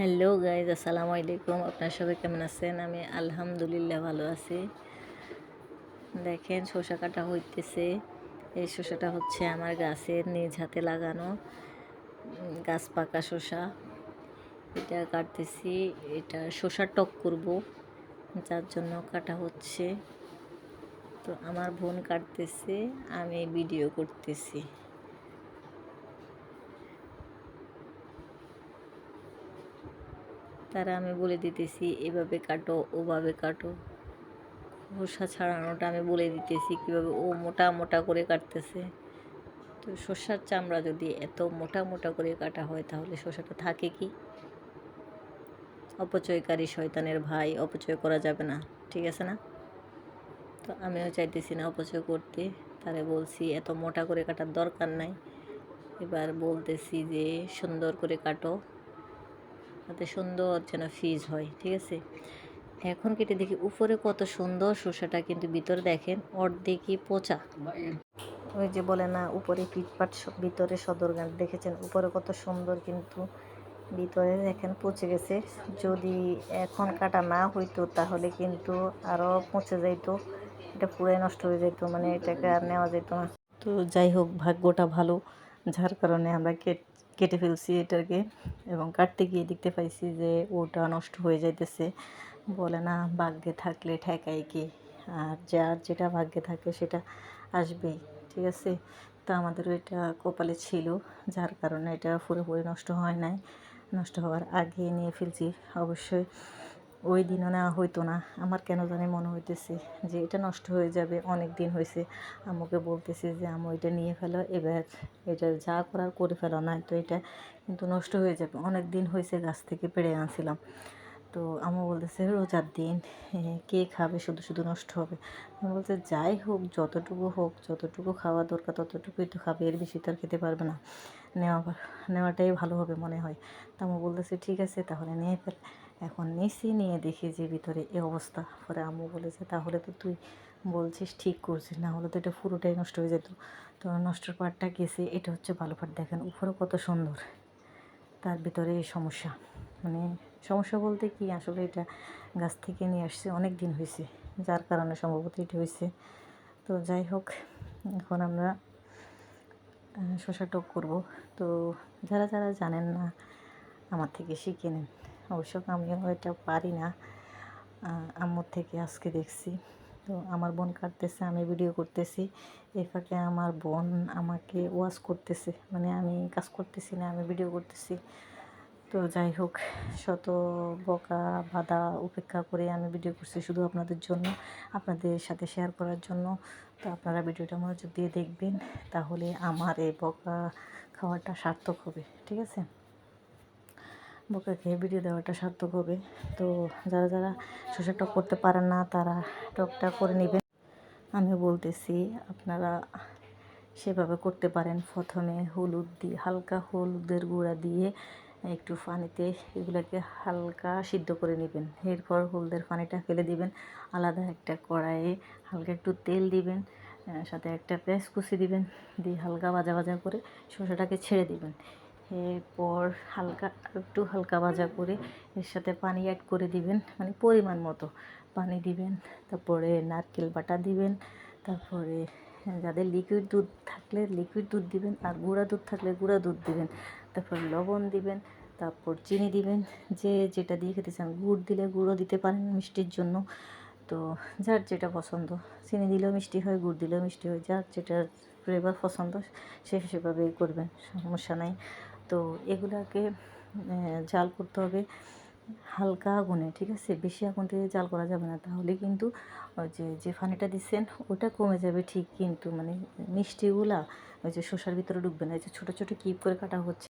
Hello guys, আসসালামু আলাইকুম। আপনার সবাই কেমন আছেন? আমি আলহামদুলিল্লাহ ভালো আছি। দেখেন, শসা কাটা হইতেছে। এই শসাটা হচ্ছে আমার গাছের নিজ হাতে লাগানো গাছ পাকা শসা। এটা কাটতেছি, এটা শসা টক করব, যার জন্য কাটা হচ্ছে। তো আমার বোন কাটতেছে, আমি ভিডিও করতেছি। তারা আমি বলে দিতেছি, এভাবে কাটো, ওভাবে কাটো। খোসা ছাড়ানোটা আমি বলে দিতেছি কীভাবে ও মোটা মোটা করে কাটতেছে। তো শসার চামড়া যদি এত মোটা মোটা করে কাটা হয়, তাহলে শসাটা থাকে কি? অপচয়কারী শয়তানের ভাই, অপচয় করা যাবে না, ঠিক আছে না? তো আমিও চাইতেছি না অপচয় করতে। তারে বলছি, এত মোটা করে কাটার দরকার নাই। এবার বলতেছি যে, সুন্দর করে কাটো। যাতে সুন্দর যেন ফিজ হয়, ঠিক আছে? এখন কেটে দেখি উপরে কত সুন্দর শসাটা কিন্তু ভিতরে দেখেন অর্ধেকই পচা। ওই যে বলে না, উপরে পিটপাট ভিতরে সদর গান দেখেছেন? উপরে কত সুন্দর কিন্তু ভিতরে দেখেন পচে গেছে। যদি এখন কাটা না হইতো তাহলে কিন্তু আরও পচে যাইতো। এটা পুরাই নষ্ট হয়ে যেত মানে এটাকে আর নেওয়া যেত না। তো যাই হোক, ভাগ্যটা ভালো। যার কারণে আমরা কেট- কেটে ফেলছি এটাকে এবং কাটতে গিয়ে দেখতে পাইছি যে ওটা নষ্ট হয়ে যাইতেছে। বলে না, ভাগ্যে থাকলে ঠেকাই কি? আর যার যেটা ভাগ্যে থাকে সেটা আসবেই, ঠিক আছে? তো আমাদের এটা কপালে ছিল, যার কারণে এটা পুরোপুরি নষ্ট হয় নাই। নষ্ট হওয়ার আগে নিয়ে ফেলছি, অবশ্যই। ওই দিনও নেওয়া হইতো না। আমার কেন জানি মনে হইতেছে যে এটা নষ্ট হয়ে যাবে, অনেক দিন হয়েছে আম্মুকে বলতেছি যে, আম্মু, এটা নিয়ে ফেলো, এবার এটা যা করার করে ফেলো না তো এটা কিন্তু নষ্ট হয়ে যাবে। অনেক দিন হয়েছে গাছ থেকে পেড়ে আনছিলাম। তো আম্মু বলতেছে, রোজার দিন কে খাবে? শুধু শুধু নষ্ট হবে। আমি বলতে যাই হোক, যতটুকু হোক, যতটুকু খাওয়া দরকার, ততটুকুই তো খাবে, এর বেশি তো আর খেতে পারবে না। নেওয়া, নেওয়াটাই ভালো হবে মনে হয়। তা বলতেছে, ঠিক আছে, তাহলে নিয়ে ফেল। এখন নিছি নিয়ে দেখি যে ভিতরে এই অবস্থা। পরে আম্মু বলেছে, তাহলে তো তুই বলছিস ঠিক করছিস, না হলে তো এটা পুরোটাই নষ্ট হয়ে যেত। তো নষ্টর পাটটা গেছে, এটা হচ্ছে ভালো পাট দেখেন উপরে কত সুন্দর। তার ভিতরে এই সমস্যা। মানে সমস্যা বলতে কি, আসলে এটা গাছ থেকে নিয়ে আসছে, অনেক দিন হয়েছে। যার কারণে সম্ভবত এটা হয়েছে। তো যাই হোক, এখন আমরা শসা টক করব। তো যারা যারা জানেন না, আমার থেকে শিখে নেন। অবশ্য আমিও এটা পারি না। আমার আম্মুর থেকে আজকে দেখছি। তো আমার বোন কাটতেছে, আমি ভিডিও করতেছি। এই ফাঁকে আমার বোন আমাকে ওয়াশ করতেছে। মানে আমি কাজ করতেছি না, আমি ভিডিও করতেছি। তো যাই হোক, শত বকা বাধা উপেক্ষা করে আমি ভিডিও করছি শুধু আপনাদের জন্য, আপনাদের সাথে শেয়ার করার জন্য। তো আপনারা ভিডিওটা মনোযোগ দিয়ে দেখবেন, তাহলে আমার এই বকা খাওয়াটা সার্থক হবে, ঠিক আছে? বকা খেয়ে ভিডিও দেওয়াটা সার্থক হবে। তো যারা যারা শসা টক করতে পারেন না, তারা টকটা করে নেবেন। আমি বলতেছি, আপনারা সেভাবে করতে পারেন। প্রথমে হলুদ দিয়ে, হালকা হলুদের গুঁড়া দিয়ে একটু পানিতে এগুলোকে হালকা সিদ্ধ করে নেবেন। এরপর হলদের পানিটা ফেলে দিবেন। আলাদা একটা কড়াইয়ে হালকা একটু তেল দিবেন সাথে একটা পেঁয়াজ কুচি দিবেন, দিয়ে হালকা ভাজা ভাজা করে শসাটাকে ছেড়ে দিবেন। এরপর হালকা একটু হালকা ভাজা করে এর সাথে পানি অ্যাড করে দিবেন মানে পরিমাণ মতো পানি দিবেন। তারপরে নারকেল বাটা দিবেন, তারপরে যাদের লিকুইড দুধ থাকলে লিকুইড দুধ দিবেন আর গুঁড়া দুধ থাকলে গুঁড়া দুধ দিবেন। তারপর লবণ দিবেন, তারপর চিনি দিবেন। যে যেটা দিয়ে খেতে চান গুড় দিলে গুঁড়ো দিতে পারেন মিষ্টির জন্য। তো যার যেটা পছন্দ, চিনি দিলেও মিষ্টি হয়, গুড় দিলেও মিষ্টি হয়, যার যেটা ফ্লেভার পছন্দ, সে সেভাবেই করবেন, সমস্যা নাই। তো এগুলাকে জাল করতে হবে। হালকা আগুনে ঠিক আছে? বেশি আগুন দিয়ে জাল করা যাবে না। তাহলে কিন্তু যে যে ফানিটা দিচ্ছেন ওটা কমে যাবে ঠিক কিন্তু মানে মিষ্টিগুলা ওই যে শসার ভিতরে ঢুকবে না। এই যে ছোটো ছোটো কিপ করে কাটা হচ্ছে।